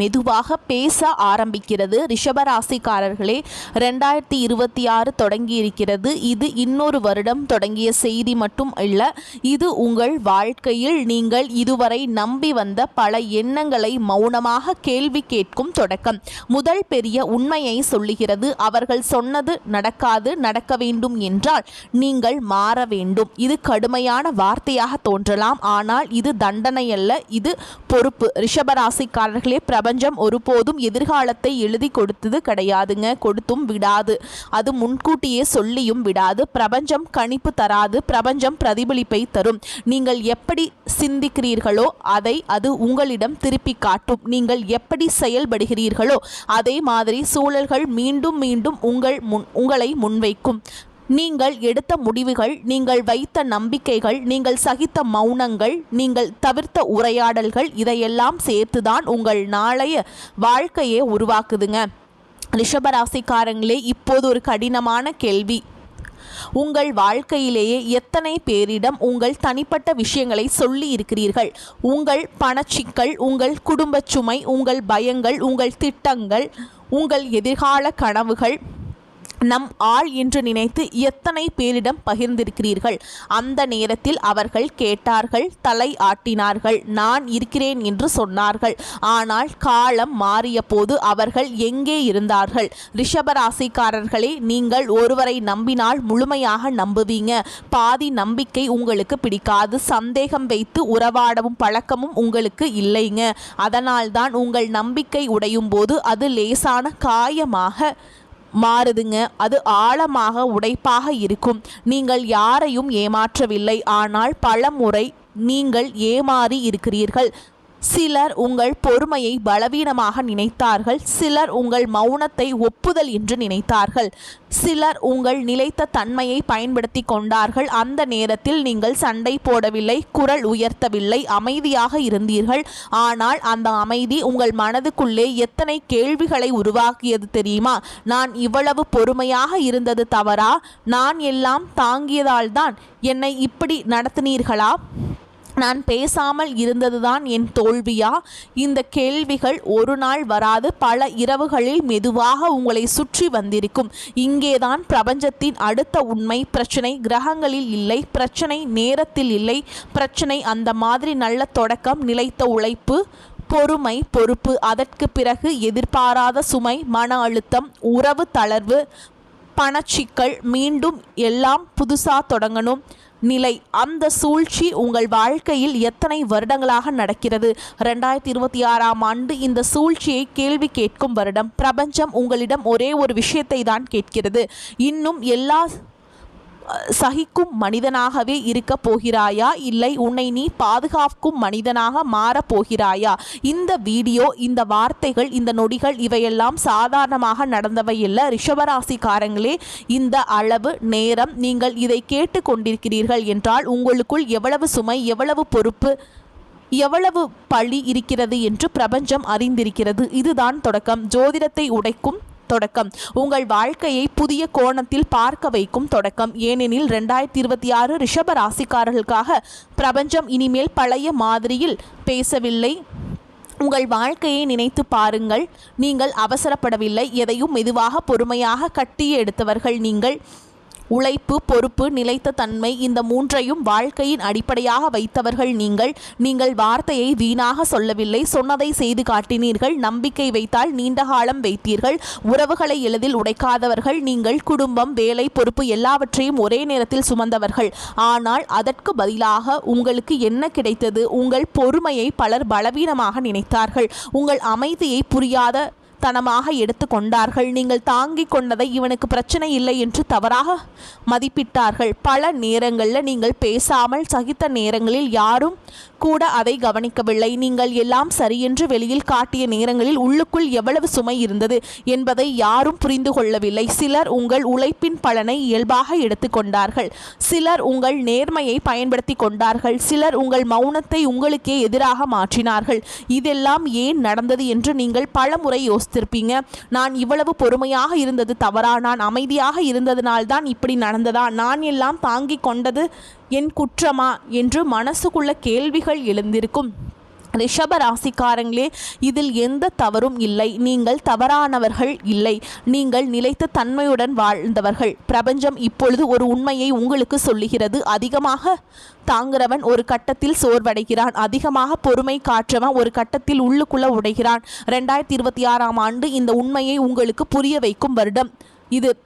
மெதுவாக பேச ஆரம்பிக்கிறது. ரிஷபராசிக்காரர்களே ரெண்டாயிரத்தி இருபத்தி ஆறு தொடங்கி இருக்கிறது இது இன்னொரு வருடம் தொடங்கிய செய்தி மட்டும் இல்ல இது உங்கள் வாழ்க்கையில் நீங்கள் இதுவரை நம்பி வந்த பல எண்ணங்களை மௌனமாக கேள்வி கேட்கும் தொடக்கம். முதல் பெரிய உண்மையை சொல்லுகிறது அவர்கள் சொன்னது நடக்காது நடக்க வேண்டும் என்றால் நீங்கள் மாற வேண்டும். இது கடுமையான வார்த்தையாக தோன்றலாம் ஆனால் இது தண்டனை அல்ல இது பொறுப்பு. ரிஷபராசிக்காரர்களே பிரபஞ்சம் ஒருபோதும் எதிர்காலத்தை எழுதி கொடுத்தது கிடையாதுங்க. கொடுத்தும் விடாது. அது முன்கூட்டியே சொல்லியும் விடாது. பிரபஞ்சம் கணிப்பு தராது. பிரபஞ்சம் பிரதிபலிப்பை தரும். நீங்கள் எப்படி சிந்திக்கிறீர்களோ அதை அது உங்களிடம் திருப்பி காட்டும். நீங்கள் எப்படி செயல்படுகிறீர்களோ அதே மாதிரி சூழல்கள் மீண்டும் மீண்டும் உங்கள் முன் உங்களை முன்வைக்கும். நீங்கள் எடுத்த முடிவுகள் நீங்கள் வைத்த நம்பிக்கைகள் நீங்கள் சகித்த மௌனங்கள் நீங்கள் தவிர்த்த உரையாடல்கள் இதையெல்லாம் சேர்த்துதான் உங்கள் நாளைய வாழ்க்கையை உருவாக்குதுங்க. ரிஷபராசிக்காரங்களே இப்போது ஒரு கடினமான கேள்வி. உங்கள் வாழ்க்கையிலேயே எத்தனை பேரிடம் உங்கள் தனிப்பட்ட விஷயங்களை சொல்லி இருக்கிறீர்கள்? உங்கள் பணச்சிக்கல் உங்கள் குடும்பச்சுமை உங்கள் பயங்கள் உங்கள் திட்டங்கள் உங்கள் எதிர்கால கனவுகள் நம் ஆள் என்று நினைத்து எத்தனை பேரிடம் பகிர்ந்திருக்கிறீர்கள்? அந்த நேரத்தில் அவர்கள் கேட்டார்கள் தலை ஆட்டினார்கள் நான் இருக்கிறேன் என்று சொன்னார்கள். ஆனால் காலம் மாறிய போது அவர்கள் எங்கே இருந்தார்கள்? ரிஷபராசிக்காரர்களே நீங்கள் ஒருவரை நம்பினால் முழுமையாக நம்புவீங்க. பாதி நம்பிக்கை உங்களுக்கு பிடிக்காது. சந்தேகம் வைத்து உறவாடவும் பழக்கமும் உங்களுக்கு இல்லைங்க. அதனால்தான் உங்கள் நம்பிக்கை உடையும் போது அது லேசான காயமாக மாறுதுங்க. அது ஆழமாக உடைப்பாக இருக்கும். நீங்கள் யாரையும் ஏமாற்றவில்லை. ஆனால் பல முறை நீங்கள் ஏமாறி இருக்கிறீர்கள். சிலர் உங்கள் பொறுமையை பலவீனமாக நினைத்தார்கள் சிலர் உங்கள் மௌனத்தை ஒப்புதல் என்று நினைத்தார்கள் சிலர் உங்கள் நிலைத்த தன்மையை பயன்படுத்தி கொண்டார்கள் அந்த நேரத்தில் நீங்கள் சண்டை போடவில்லை குரல் உயர்த்தவில்லை அமைதியாக இருந்தீர்கள் ஆனால் அந்த அமைதி உங்கள் மனதுக்குள்ளே எத்தனை கேள்விகளை உருவாக்கியது தெரியுமா? நான் இவ்வளவு பொறுமையாக இருந்தது தவறா? நான் எல்லாம் தாங்கியதால்தான் என்னை இப்படி நடத்தினீர்களா? நான் பேசாமல் இருந்ததுதான் என் தோல்வியா? இந்த கேள்விகள் ஒரு நாள் வராது பல இரவுகளில் மெதுவாக உங்களை சுற்றி வந்திருக்கும். இங்கேதான் பிரபஞ்சத்தின் அடுத்த உண்மை பிரச்சனை கிரகங்களில் இல்லை பிரச்சனை நேரத்தில் இல்லை பிரச்சனை அந்த மாதிரி நல்ல தொடக்கம் நிலைத்த உழைப்பு பொறுமை பொறுப்பு அதற்கு பிறகு எதிர்பாராத சுமை மன அழுத்தம் உறவு தளர்வு பணச்சிக்கல் மீண்டும் எல்லாம் புதுசாக தொடங்கணும். நிலை. அந்த சூழ்ச்சி உங்கள் வாழ்க்கையில் எத்தனை வருடங்களாக நடக்கிறது? ரெண்டாயிரத்தி இருபத்தி ஆறாம் ஆண்டு இந்த சூழ்ச்சியை கேள்வி கேட்கும் வருடம். பிரபஞ்சம் உங்களிடம் ஒரே ஒரு விஷயத்தை தான் கேட்கிறது. இன்னும் எல்லா சகிக்கும் மனிதனாகவே இருக்க போகிறாயா? இல்லை உன்னை நீ பாதுகாக்கும் மனிதனாக மாறப் போகிறாயா? இந்த வீடியோ இந்த வார்த்தைகள் இந்த நொடிகள் இவையெல்லாம் சாதாரணமாக நடந்தவை இல்லை. ரிஷபராசிக்காரங்களே இந்த அளவு நேரம் நீங்கள் இதை கேட்டு கொண்டிருக்கிறீர்கள் என்றால் உங்களுக்குள் எவ்வளவு சுமை எவ்வளவு பொறுப்பு எவ்வளவு பழி இருக்கிறது என்று பிரபஞ்சம் அறிந்திருக்கிறது. இதுதான் தொடக்கம். ஜோதிடத்தை உடைக்கும் தொடக்கம். உங்கள் வாழ்க்கையை புதிய கோணத்தில் பார்க்க வைக்கும் தொடக்கம். ஏனெனில் ரெண்டாயிரத்தி இருபத்தி ஆறு ரிஷப ராசிக்காரர்களுக்காக பிரபஞ்சம் இனிமேல் பழைய மாதிரியில் பேசவில்லை. உங்கள் வாழ்க்கையை நினைத்து பாருங்கள். நீங்கள் அவசரப்படவில்லை. எதையும் மெதுவாக பொறுமையாக கட்டி எடுத்தவர்கள் நீங்கள். உழைப்பு பொறுப்பு நிலைத்த தன்மை இந்த மூன்றையும் வாழ்க்கையின் அடிப்படையாக வைத்தவர்கள் நீங்கள். நீங்கள் வார்த்தையை வீணாக சொல்லவில்லை. சொன்னதை செய்து காட்டினீர்கள். நம்பிக்கை வைத்தால் நீண்ட காலம் வைத்தீர்கள். உறவுகளை எளிதில் உடைக்காதவர்கள் நீங்கள். குடும்பம் வேலை பொறுப்பு எல்லாவற்றையும் ஒரே நேரத்தில் சுமந்தவர்கள். ஆனால் அதற்கு பதிலாக உங்களுக்கு என்ன கிடைத்தது? உங்கள் பொறுமையை பலர் பலவீனமாக நினைத்தார்கள். உங்கள் அமைதியை புரியாத தனமாக எடுத்து கொண்டார்கள். நீங்கள் தாங்கிக் கொண்டதை இவனுக்கு பிரச்சனை இல்லை என்று தவறாக மதிப்பிட்டார்கள். பல நேரங்களில் நீங்கள் பேசாமல் சகித்த நேரங்களில் யாரும் கூட அதை கவனிக்கவில்லை. நீங்கள் எல்லாம் சரியென்று வெளியில் காட்டிய நேரங்களில் உள்ளுக்குள் எவ்வளவு சுமை இருந்தது என்பதை யாரும் புரிந்து கொள்ளவில்லை. சிலர் உங்கள் உழைப்பின் பலனை இயல்பாக எடுத்துக்கொண்டார்கள் சிலர் உங்கள் நேர்மையை பயன்படுத்தி கொண்டார்கள். சிலர் உங்கள் மௌனத்தை உங்களுக்கே எதிராக மாற்றினார்கள். இதெல்லாம் ஏன் நடந்தது என்று நீங்கள் பலமுறை யோசித்திருப்பீங்க நான் இவ்வளவு பொறுமையாக இருந்தது தவறா? நான் அமைதியாக இருந்ததினால்தான் இப்படி நடந்ததா? நான் எல்லாம் தாங்கிக் கொண்டது என் குற்றமா? என்று மனசுக்குள்ள கேள்விகள் எழுந்திருக்கும். ரிஷப ராசிக்காரங்களே இதில் எந்த தவறும் இல்லை. நீங்கள் தவறானவர்கள் இல்லை. நீங்கள் நிலைத்த தன்மையுடன் வாழ்ந்தவர்கள். பிரபஞ்சம் இப்பொழுது ஒரு உண்மையை உங்களுக்கு சொல்லுகிறது. அதிகமாக தாங்குறவன் ஒரு கட்டத்தில் சோர்வடைகிறான். அதிகமாக பொறுமை காற்றவன் ஒரு கட்டத்தில் உள்ளுக்குள்ள உடைகிறான். ரெண்டாயிரத்தி இருபத்தி ஆறாம் ஆண்டு இந்த உண்மையை உங்களுக்கு புரிய வைக்கும் வருடம். இது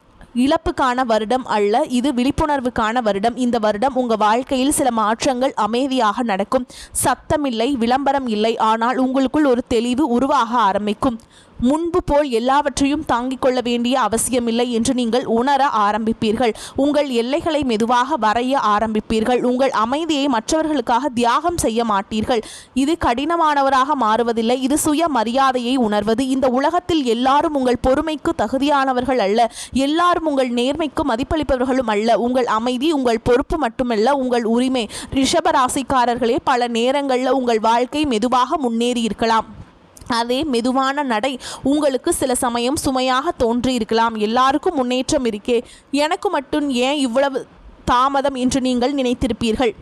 இழப்புக்கான வருடம் அல்ல இது விழிப்புணர்வுக்கான வருடம். இந்த வருடம் உங்க வாழ்க்கையில் சில மாற்றங்கள் அமைதியாக நடக்கும். சத்தமில்லை விளம்பரம் இல்லை ஆனால் உங்களுக்குள் ஒரு தெளிவு உருவாக ஆரம்பிக்கும். முன்பு போல் எல்லாவற்றையும் தாங்கிக் கொள்ள வேண்டிய அவசியமில்லை என்று நீங்கள் உணர ஆரம்பிப்பீர்கள். உங்கள் எல்லைகளை மெதுவாக வரைய ஆரம்பிப்பீர்கள். உங்கள் அமைதியை மற்றவர்களுக்காக தியாகம் செய்ய மாட்டீர்கள். இது கடினமானவராக மாறுவதில்லை. இது சுய மரியாதையை உணர்வது. இந்த உலகத்தில் எல்லாரும் உங்கள் பொறுமைக்கு தகுதியானவர்கள் அல்ல. எல்லாரும் உங்கள் நேர்மைக்கு மதிப்பளிப்பவர்களும் அல்ல. உங்கள் அமைதி உங்கள் பொறுப்பு மட்டுமல்ல உங்கள் உரிமை. ரிஷபராசிக்காரர்களே பல நேரங்களில் உங்கள் வாழ்க்கை மெதுவாக முன்னேறி இருக்கலாம். அதே மெதுவான நடை உங்களுக்கு சில சமயம் சுமையாக தோன்றியிருக்கலாம். எல்லாருக்கும் முன்னேற்றம் இருக்கே. எனக்கு மட்டும் ஏன் இவ்வளவு தாமதம் என்று நீங்கள் நினைத்திருப்பீர்கள்?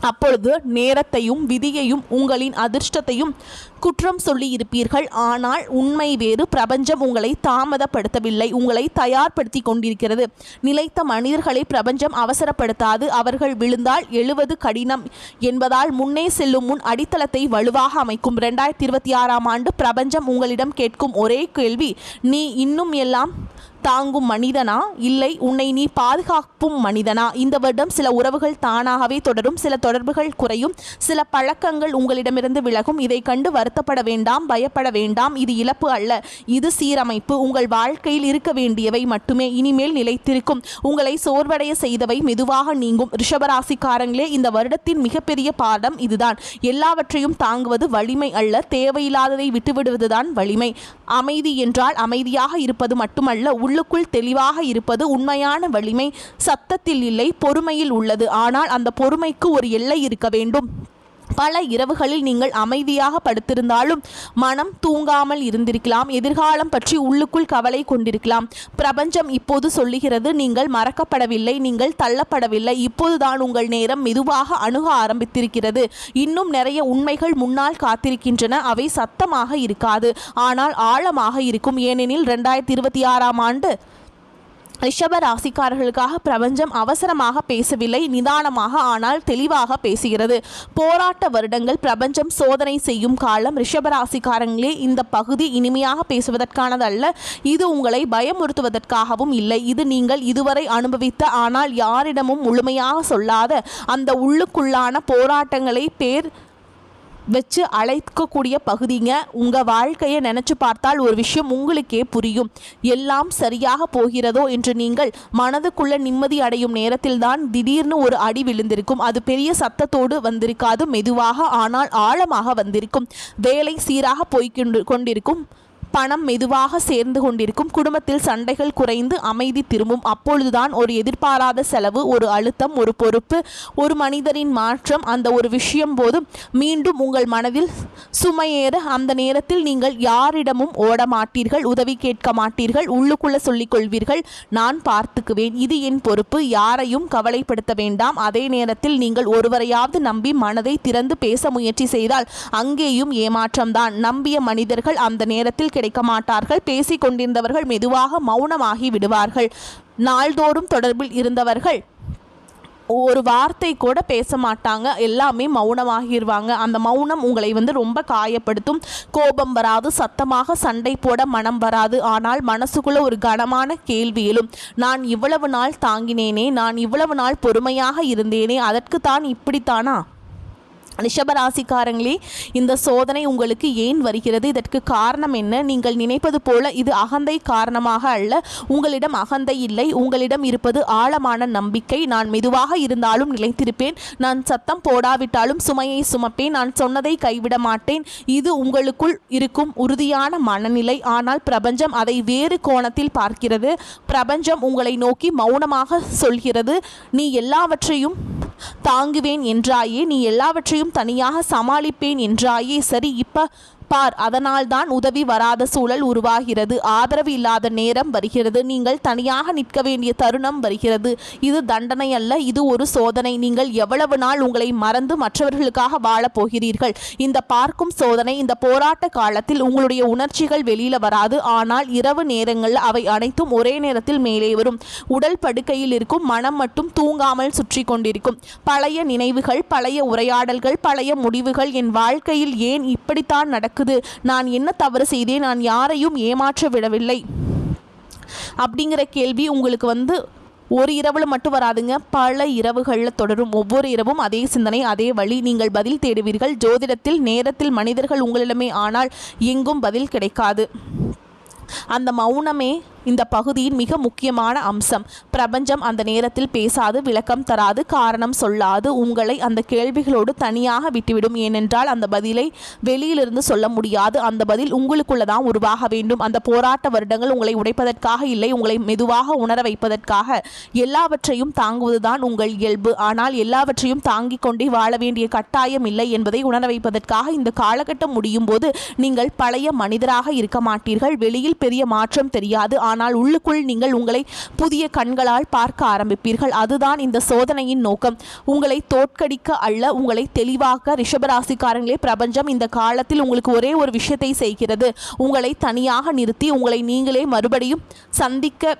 அப்பொழுது நேரத்தையும் விதியையும் உங்களின் அதிர்ஷ்டத்தையும் குற்றம் சொல்லி இருப்பீர்கள் ஆனால் உண்மை வேறு பிரபஞ்சம் உங்களை தாமதப்படுத்தவில்லை உங்களை தயார்படுத்தி கொண்டிருக்கிறது. நிலைத்த மனிதர்களை பிரபஞ்சம் அவசரப்படுத்தாது அவர்கள் விழுந்தால் எழுவது கடினம் என்பதால் முன்னே செல்லும் முன் அடித்தளத்தை வலுவாக அமைக்கும். ரெண்டாயிரத்தி இருபத்தி ஆறாம் ஆண்டு பிரபஞ்சம் உங்களிடம் கேட்கும் ஒரே கேள்வி நீ இன்னும் எல்லாம் தாங்கும் மனிதனா? இல்லை உன்னை நீ பாதுகாப்பும் மனிதனா? இந்த வருடம் சில உறவுகள் தானாகவே தொடரும் சில தொடர்புகள் குறையும் சில பழக்கங்கள் உங்களிடமிருந்து விலகும். இதை கண்டு வருத்தப்பட வேண்டாம் பயப்பட வேண்டாம். இது இழப்பு அல்ல இது சீரமைப்பு. உங்கள் வாழ்க்கையில் இருக்க வேண்டியவை மட்டுமே இனிமேல் நிலைத்திருக்கும். உங்களை சோர்வடைய செய்தவை மெதுவாக நீங்கும். ரிஷபராசிக்காரங்களே இந்த வருடத்தின் மிகப்பெரிய பாடம் இதுதான். எல்லாவற்றையும் தாங்குவது வலிமை அல்ல தேவையில்லாததை விட்டுவிடுவதுதான் வலிமை. அமைதி என்றால் அமைதியாக இருப்பது மட்டுமல்ல உள்ளுக்குள் தெளிவாக இருப்பது உண்மையான வலிமை. சத்தத்தில் இல்லை பொறுமையில் உள்ளது. ஆனால் அந்த பொறுமைக்கு ஒரு எல்லை இருக்க வேண்டும். பல இரவுகளில் நீங்கள் அமைதியாக படுத்திருந்தாலும் மனம் தூங்காமல் இருந்திருக்கலாம். எதிர்காலம் பற்றி உள்ளுக்குள் கவலை கொண்டிருக்கலாம். பிரபஞ்சம் இப்போது சொல்லுகிறது நீங்கள் மறக்கப்படவில்லை நீங்கள் தள்ளப்படவில்லை. இப்போதுதான் உங்கள் நேரம் மெதுவாக அணுக ஆரம்பித்திருக்கிறது. இன்னும் நிறைய உண்மைகள் முன்னால் காத்திருக்கின்றன. அவை சத்தமாக இருக்காது. ஆனால் ஆழமாக இருக்கும். ஏனெனில் ரெண்டாயிரத்தி இருபத்தி ஆறாம் ஆண்டு ரிஷப ராசிக்காரர்களுக்காக பிரபஞ்சம் அவசரமாக பேசவில்லை நிதானமாக ஆனால் தெளிவாக பேசுகிறது. போராட்ட வருடங்கள் பிரபஞ்சம் சோதனை செய்யும் காலம் ரிஷப ராசிக்காரங்களே இந்த பகுதி இனிமையாக பேசுவதற்கானதல்ல இது உங்களை பயமுறுத்துவதற்காகவும் இல்லை. இது நீங்கள் இதுவரை அனுபவித்த ஆனால் யாரிடமும் முழுமையாக சொல்லாத அந்த உள்ளுக்குள்ளான போராட்டங்களை பேர் வச்சு அழைக்கக்கூடிய பகுதிங்க. உங்கள் வாழ்க்கையை நினச்சி பார்த்தால் ஒரு விஷயம் உங்களுக்கே புரியும். எல்லாம் சரியாக போகிறதோ என்று நீங்கள் மனதுக்குள்ள நிம்மதி அடையும் நேரத்தில்தான் திடீர்னு ஒரு அடி விழுந்திருக்கும். அது பெரிய சத்தத்தோடு வந்திருக்காது மெதுவாக ஆனால் ஆழமாக வந்திருக்கும். வேலை சீராக போய்கொண்டு கொண்டிருக்கும். பணம் மெதுவாக சேர்ந்து கொண்டிருக்கும் குடும்பத்தில் சண்டைகள் குறைந்து அமைதி திரும்பும். அப்பொழுதுதான் ஒரு எதிர்பாராத செலவு ஒரு அழுத்தம் ஒரு பொறுப்பு ஒரு மனிதரின் மாற்றம் அந்த ஒரு விஷயம் போது மீண்டும் உங்கள் மனதில் சுமையேற அந்த நேரத்தில் நீங்கள் யாரிடமும் ஓட மாட்டீர்கள் உதவி கேட்க மாட்டீர்கள் உள்ளுக்குள்ள சொல்லிக் கொள்வீர்கள் நான் பார்த்துக்குவேன் இது என் பொறுப்பு யாரையும் கவலைப்படுத்த வேண்டாம். அதே நேரத்தில் நீங்கள் ஒருவரையாவது நம்பி மனதை திறந்து பேச முயற்சி செய்தால் அங்கேயும் ஏமாற்றம்தான். நம்பிய மனிதர்கள் அந்த நேரத்தில் கிடைக்க மாட்டார்கள் பேசிக் கொண்டிருந்தவர்கள் மெதுவாக மௌனமாகி விடுவார்கள். நாள்தோறும் தொடர்பில் இருந்தவர்கள் ஒரு வார்த்தை கூட பேச மாட்டாங்க. எல்லாமே மௌனமாகிடுவாங்க அந்த மௌனம் உங்களை வந்து ரொம்ப காயப்படுத்தும். கோபம் வராது. சத்தமாக சண்டை போட மனம் வராது. ஆனால் மனசுக்குள்ள ஒரு கனமான கேள்வி எழும். நான் இவ்வளவு நாள் தாங்கினேனே. நான் இவ்வளவு நாள் பொறுமையாக இருந்தேனே. அதற்கு தான் இப்படித்தானா? ரிஷபராசிக்காரங்களே இந்த சோதனை உங்களுக்கு ஏன் வருகிறது? இதற்கு காரணம் என்ன? நீங்கள் நினைப்பது போல இது அகந்தை காரணமாக அல்ல. உங்களிடம் அகந்தை இல்லை. உங்களிடம் இருப்பது ஆழமான நம்பிக்கை. நான் மெதுவாக இருந்தாலும் நிலைத்திருப்பேன். நான் சத்தம் போடாவிட்டாலும் சுமையை சுமப்பேன். நான் சொன்னதை கைவிட மாட்டேன். இது உங்களுக்குள் இருக்கும் உறுதியான மனநிலை. ஆனால் பிரபஞ்சம் அதை வேறு கோணத்தில் பார்க்கிறது. பிரபஞ்சம் உங்களை நோக்கி மௌனமாக சொல்கிறது. நீ எல்லாவற்றையும் தாங்குவேன் என்றாயே நீ எல்லாவற்றையும் தனியாக சமாளிப்பேன் என்றாயே சரி இப்ப பார் அதனால்தான் உதவி வராத சூழல் உருவாகிறது. ஆதரவு இல்லாத நேரம் வருகிறது. நீங்கள் தனியாக நிற்க வேண்டிய தருணம் வருகிறது. இது தண்டனை அல்ல இது ஒரு சோதனை. நீங்கள் எவ்வளவு நாள் உங்களை மறந்து மற்றவர்களுக்காக வாழப் போகிறீர்கள்? இந்த பார்க்கும் சோதனை இந்த போராட்ட காலத்தில் உங்களுடைய உணர்ச்சிகள் வெளியில வராது. ஆனால் இரவு நேரங்களில் அவை அனைத்தும் ஒரே நேரத்தில் மேலே வரும். உடல் படுக்கையில் இருக்கும் மனம் மட்டும் தூங்காமல் சுற்றி கொண்டிருக்கும். பழைய நினைவுகள் பழைய உரையாடல்கள் பழைய முடிவுகள் என் வாழ்க்கையில் ஏன் இப்படித்தான் நடக்கும் நடக்குது நான் என்ன தவறு செய்தேன்? நான் யாரையும் ஏமாற்ற விடவில்லை. அப்படிங்கிற கேள்வி உங்களுக்கு வந்து ஒரு இரவில் மட்டும் வராதுங்க. பல இரவுகளில் தொடரும். ஒவ்வொரு இரவும் அதே சிந்தனை அதே வழி. நீங்கள் பதில் தேடுவீர்கள். ஜோதிடத்தில் நேரத்தில் மனிதர்கள் உங்களிடமே ஆனால் எங்கும் பதில் கிடைக்காது. அந்த மௌனமே இந்த பகுதியின் மிக முக்கியமான அம்சம். பிரபஞ்சம் அந்த நேரத்தில் பேசாது விளக்கம் தராது காரணம் சொல்லாது. உங்களை அந்த கேள்விகளோடு தனியாக விட்டுவிடும். ஏனென்றால் அந்த பதிலை வெளியிலிருந்து சொல்ல முடியாது. அந்த பதில் உங்களுக்குள்ள தான் உருவாக வேண்டும். அந்த போராட்ட வருடங்கள் உங்களை உடைப்பதற்காக இல்லை உங்களை மெதுவாக உணர வைப்பதற்காக. எல்லாவற்றையும் தாங்குவதுதான் உங்கள் இயல்பு. ஆனால் எல்லாவற்றையும் தாங்கிக் கொண்டே வாழ வேண்டிய கட்டாயம் இல்லை என்பதை உணர வைப்பதற்காக இந்த காலகட்டம் முடியும் போது நீங்கள் பழைய மனிதராக இருக்க மாட்டீர்கள். வெளியில் பெரிய மாற்றம் தெரியாது. ஆனால் உள்ளுக்குள் நீங்கள் உங்களை புதிய கண்களால் பார்க்க ஆரம்பிப்பீர்கள். அதுதான் இந்த சோதனையின் நோக்கம். உங்களை தோற்கடிக்க அல்ல உங்களை தெளிவாக்க ரிஷபராசிக்காரங்களே பிரபஞ்சம் இந்த காலத்தில் உங்களுக்கு ஒரே ஒரு விஷயத்தை செய்கிறது. உங்களை தனியாக நிறுத்தி உங்களை நீங்களே மறுபடியும் சந்திக்க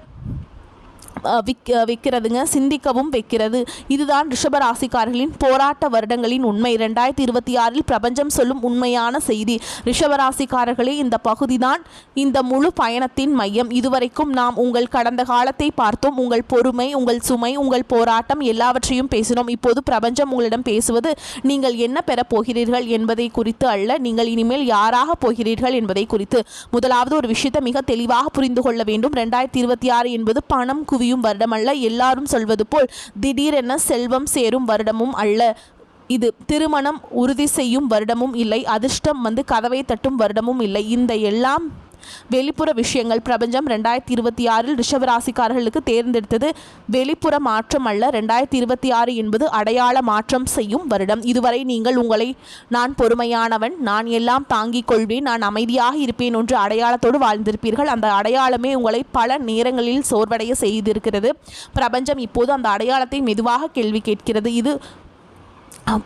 விக் வைக்கிறதுங்க சிந்திக்கவும் வைக்கிறது. இதுதான் ரிஷபராசிக்காரர்களின் போராட்ட வருடங்களின் உண்மை. ரெண்டாயிரத்தி இருபத்தி ஆறில் பிரபஞ்சம் சொல்லும் உண்மையான செய்தி. ரிஷபராசிக்காரர்களே இந்த பகுதிதான் இந்த முழு பயணத்தின் மையம். இதுவரைக்கும் நாம் உங்கள் கடந்த காலத்தை பார்த்தோம். உங்கள் பொறுமை உங்கள் சுமை உங்கள் போராட்டம் எல்லாவற்றையும் பேசினோம். இப்போது பிரபஞ்சம் உங்களிடம் பேசுவது நீங்கள் என்ன பெறப் போகிறீர்கள் என்பதை குறித்து அல்ல நீங்கள் இனிமேல் யாராக போகிறீர்கள் என்பதை குறித்து. முதலாவது ஒரு விஷயத்தை மிக தெளிவாக புரிந்து கொள்ள வேண்டும். ரெண்டாயிரத்தி இருபத்தி ஆறு என்பது பணம் குவியும் வருடம் அல்ல. எல்லாரும் சொல்வது போல் திடீரென செல்வம் சேரும் வருடமும் அல்ல. இது திருமணம் உறுதி செய்யும் வருடமும் இல்லை. அதிர்ஷ்டம் வந்து கதவை தட்டும் வருடமும் இல்லை. இந்த எல்லாம் வெளிப்புற விஷயங்கள் பிரபஞ்சம் ரெண்டாயிரத்தி இருபத்தி ஆறில் ரிஷபராசிக்காரர்களுக்கு தேர்ந்தெடுத்தது. வெளிப்புற மாற்றம் அல்ல ரெண்டாயிரத்தி இருபத்தி ஆறு என்பது அடையாள மாற்றம் செய்யும் வருடம். இதுவரை நீங்கள் உங்களை நான் பொறுமையானவன் நான் எல்லாம் தாங்கிக் கொள்வேன் நான் அமைதியாக இருப்பேன் என்று அடையாளத்தோடு வாழ்ந்திருப்பீர்கள். அந்த அடையாளமே உங்களை பல நேரங்களில் சோர்வடைய செய்திருக்கிறது. பிரபஞ்சம் இப்போது அந்த அடையாளத்தை மெதுவாக கேள்வி கேட்கிறது. இது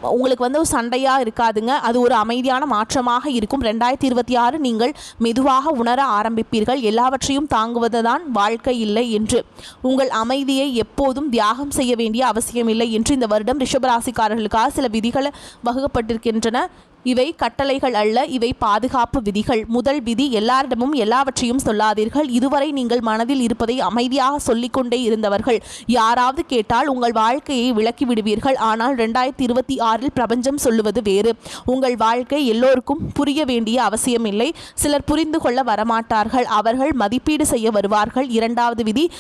உங்களுக்கு வந்து சண்டையாக இருக்காதுங்க. அது ஒரு அமைதியான மாற்றமாக இருக்கும். ரெண்டாயிரத்தி இருபத்தி ஆறு நீங்கள் மெதுவாக உணர ஆரம்பிப்பீர்கள். எல்லாவற்றையும் தாங்குவதுதான் வாழ்க்கை இல்லை என்று. உங்கள் அமைதியை எப்போதும் தியாகம் செய்ய வேண்டிய அவசியமில்லை என்று இந்த வருடம் ரிஷபராசிக்காரர்களுக்காக சில விதிகள் வகுக்கப்பட்டிருக்கின்றன. இவை கட்டளைகள் அல்ல இவை பாதுகாப்பு விதிகள். முதல் விதி எல்லாரிடமும் எல்லாவற்றையும் சொல்லாதீர்கள். இதுவரை நீங்கள் மனதில் இருப்பதை அமைதியாக சொல்லிக்கொண்டே இருந்தவர்கள். யாராவது கேட்டால் உங்கள் வாழ்க்கையை விளக்கி விடுவீர்கள். ஆனால் ரெண்டாயிரத்தி இருபத்தி ஆறில் பிரபஞ்சம் சொல்லுவது வேறு. உங்கள் வாழ்க்கை எல்லோருக்கும் புரிய வேண்டிய அவசியமில்லை. சிலர் புரிந்து கொள்ள வரமாட்டார்கள். அவர்கள் மதிப்பீடு செய்ய வருவார்கள். இரண்டாவது விதி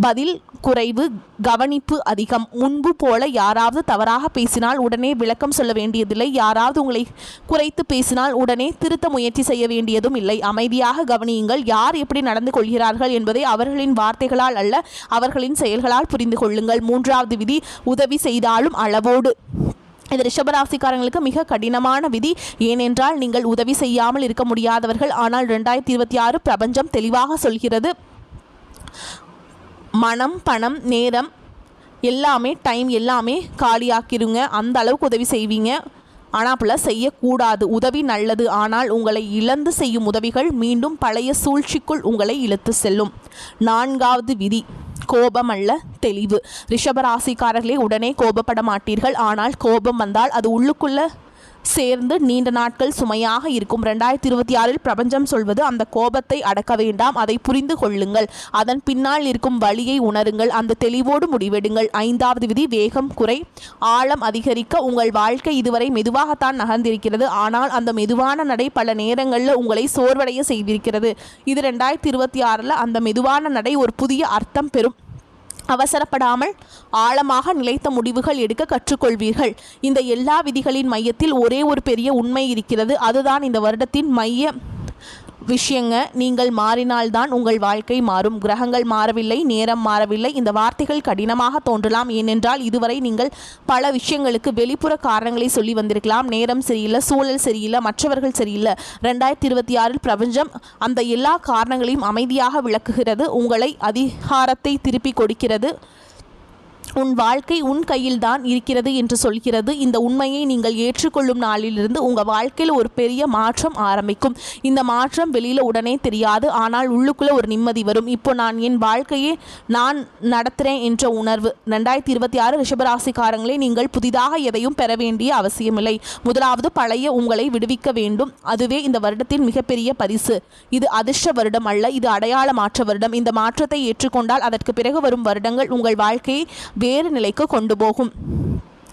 பதில் குறைவு கவனிப்பு அதிகம். முன்பு போல யாராவது தவறாக பேசினால் உடனே விளக்கம் சொல்ல வேண்டியதில்லை. யாராவது உங்களை குறைத்து பேசினால் உடனே திருத்த முயற்சி செய்ய வேண்டியதும் இல்லை. அமைதியாக கவனியுங்கள். யார் எப்படி நடந்து கொள்கிறார்கள் என்பதை அவர்களின் வார்த்தைகளால் அல்ல அவர்களின் செயல்களால் புரிந்து கொள்ளுங்கள். மூன்றாவது விதி உதவி செய்தாலும் அளவோடு. இது ரிஷபராசிக்காரங்களுக்கு மிக கடினமான விதி. ஏனென்றால் நீங்கள் உதவி செய்யாமல் இருக்க முடியாதவர்கள். ஆனால் ரெண்டாயிரத்தி இருபத்தி ஆறு பிரபஞ்சம் தெளிவாக சொல்கிறது மனம் பணம் நேரம் எல்லாமே டைம் எல்லாமே காலியாக்கிருங்க. அந்த அளவுக்கு உதவி செய்வீங்க. ஆனால் அப்படிலாம் செய்யக்கூடாது. உதவி நல்லது. ஆனால் உங்களை இழந்து செய்யும் உதவிகள் மீண்டும் பழைய சூழ்ச்சிக்குள் உங்களை இழுத்து செல்லும். நான்காவது விதி கோபம் அல்ல தெளிவு. ரிஷபராசிக்காரர்களே உடனே கோபப்பட மாட்டீர்கள். ஆனால் கோபம் வந்தால் அது உள்ளுக்குள்ள சேர்ந்து நீண்ட நாட்கள் சுமையாக இருக்கும். ரெண்டாயிரத்தி இருபத்தி ஆறில் பிரபஞ்சம் சொல்வது அந்த கோபத்தை அடக்க வேண்டாம். அதை புரிந்து கொள்ளுங்கள். அதன் பின்னால் இருக்கும் வழியை உணருங்கள். அந்த தெளிவோடு முடிவெடுங்கள். ஐந்தாவது விதி வேகம் குறை. ஆழம் அதிகரிக்க உங்கள் வாழ்க்கை இதுவரை மெதுவாகத்தான் நகர்ந்திருக்கிறது. ஆனால் அந்த மெதுவான நடை பல நேரங்களில் உங்களை சோர்வடைய செய்திருக்கிறது. இது ரெண்டாயிரத்தி இருபத்தி ஆறில் அந்த மெதுவான நடை ஒரு புதிய அர்த்தம் பெறும். அவசரப்படாமல் ஆழமாக நிலைத்த முடிவுகள் எடுக்க கற்றுக்கொள்வீர்கள். இந்த எல்லா விதிகளின் மையத்தில் ஒரே ஒரு பெரிய உண்மை இருக்கிறது. அதுதான் இந்த வருடத்தின் மைய விஷயங்க நீங்கள் மாறினால்தான் உங்கள் வாழ்க்கை மாறும். கிரகங்கள் மாறவில்லை நேரம் மாறவில்லை. இந்த வார்த்தைகள் கடினமாக தோன்றலாம். ஏனென்றால் இதுவரை நீங்கள் பல விஷயங்களுக்கு வெளிப்புற காரணங்களை சொல்லி வந்திருக்கலாம். நேரம் சரியில்லை சூழல் சரியில்லை மற்றவர்கள் சரியில்லை. ரெண்டாயிரத்தி இருபத்தி ஆறில் பிரபஞ்சம் அந்த எல்லா காரணங்களையும் அமைதியாக விளக்குகிறது. உங்களை அதிகாரத்தை திருப்பி கொடுக்கிறது. உன் வாழ்க்கை உன் கையில்தான் இருக்கிறது என்று சொல்கிறது. இந்த உண்மையை நீங்கள் ஏற்றுக்கொள்ளும் நாளிலிருந்து உங்கள் வாழ்க்கையில் ஒரு பெரிய மாற்றம் ஆரம்பிக்கும். இந்த மாற்றம் வெளியில் உடனே தெரியாது. ஆனால் உள்ளுக்குள்ளே ஒரு நிம்மதி வரும். இப்போ நான் என் வாழ்க்கையை நான் நடத்துகிறேன் என்ற உணர்வு. ரெண்டாயிரத்தி இருபத்தி ஆறு ரிஷபராசிக்காரங்களே நீங்கள் புதிதாக எதையும் பெற வேண்டிய அவசியமில்லை. முதலாவது பழைய உங்களை விடுவிக்க வேண்டும். அதுவே இந்த வருடத்தின் மிகப்பெரிய பரிசு. இது அதிர்ஷ்ட வருடம் அல்ல. இது அடையாள மாற்ற வருடம். இந்த மாற்றத்தை ஏற்றுக்கொண்டால் அதற்கு பிறகு வரும் வருடங்கள் உங்கள் வாழ்க்கையை வேறு நிலைக்கு கொண்டு போகும்.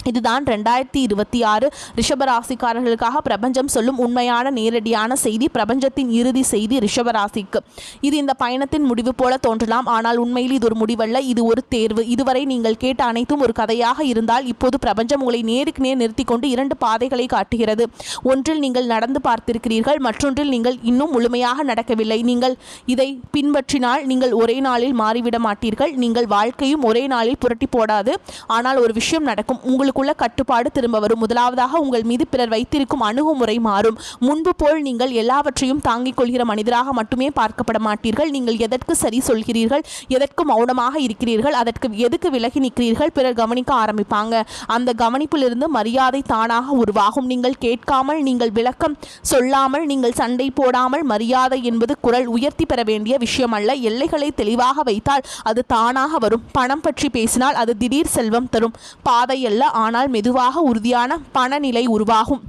இதுதான் ரெண்டாயிரத்தி இருபத்தி ஆறு ரிஷபராசிக்காரர்களுக்காக பிரபஞ்சம் சொல்லும் உண்மையான நேரடியான செய்தி பிரபஞ்சத்தின் இறுதி செய்தி ரிஷபராசிக்கு. இது இந்த பயணத்தின் முடிவு போல தோன்றலாம். ஆனால் உண்மையில் இது ஒரு முடிவல்ல. இது ஒரு தேர்வு. இதுவரை நீங்கள் கேட்ட அனைத்தும் ஒரு கதையாக இருந்தால் இப்போது பிரபஞ்சம் உங்களை நேருக்கு நேர் நிறுத்தி கொண்டு இரண்டு பாதைகளை காட்டுகிறது. ஒன்றில் நீங்கள் நடந்து பார்த்திருக்கிறீர்கள். மற்றொன்றில் நீங்கள் இன்னும் முழுமையாக நடக்கவில்லை. நீங்கள் இதை பின்பற்றினால் நீங்கள் ஒரே நாளில் மாறிவிட மாட்டீர்கள். நீங்கள் வாழ்க்கையும் ஒரே நாளில் புரட்டி போடாது. ஆனால் ஒரு விஷயம் நடக்கும். உங்களுக்கு உங்களுக்குள்ள கட்டுப்பாடு திரும்ப வரும். முதலாவதாக உங்கள் மீது பிறர் வைத்திருக்கும் அணுகுமுறை மாறும். முன்பு போல் நீங்கள் எல்லாவற்றையும் தாங்கிக் கொள்கிற மனிதராக மட்டுமே பார்க்கப்பட மாட்டீர்கள். நீங்கள் எதற்கு சரி சொல்கிறீர்கள்? எதற்கு மௌனமாக இருக்கிறீர்கள்? அதற்கு எதுக்கு விலகி நிற்கிறீர்கள்? பிறர் கவனிக்க ஆரம்பிப்பாங்க. அந்த கவனிப்பிலிருந்து மரியாதை தானாக உருவாகும். நீங்கள் கேட்காமல் நீங்கள் விளக்கம் சொல்லாமல் நீங்கள் சண்டை போடாமல் மரியாதை என்பது குரல் உயர்த்தி பெற வேண்டிய விஷயம் அல்ல எல்லைகளை தெளிவாக வைத்தால் அது தானாக வரும். பணம் பற்றி பேசினால் அது திடீர் செல்வம் தரும். பாதை அல்ல ஆனால் மெதுவாக உறுதியான பணநிலை உருவாகும்.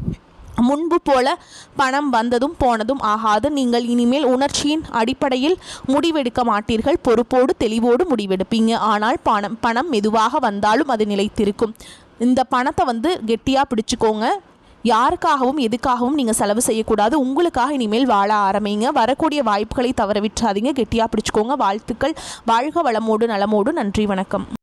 முன்பு போல பணம் வந்ததும் போனதும் ஆகாது. நீங்கள் இனிமேல் உணர்ச்சியின் அடிப்படையில் முடிவெடுக்க மாட்டீர்கள். பொறுப்போடு தெளிவோடு முடிவெடுப்பீங்க. ஆனால் பணம் பணம் மெதுவாக வந்தாலும் அது நிலைத்திருக்கும். இந்த பணத்தை வந்து கெட்டியாக பிடிச்சிக்கோங்க. யாருக்காகவும் எதுக்காகவும் நீங்கள் செலவு செய்யக்கூடாது. உங்களுக்காக இனிமேல் வாழ ஆரம்பிங்க. வரக்கூடிய வாய்ப்புகளை தவற விட்டுறாதீங்க கெட்டியாக பிடிச்சிக்கோங்க. வாழ்த்துக்கள். வாழ்க வளமோடு நலமோடு. நன்றி. வணக்கம்.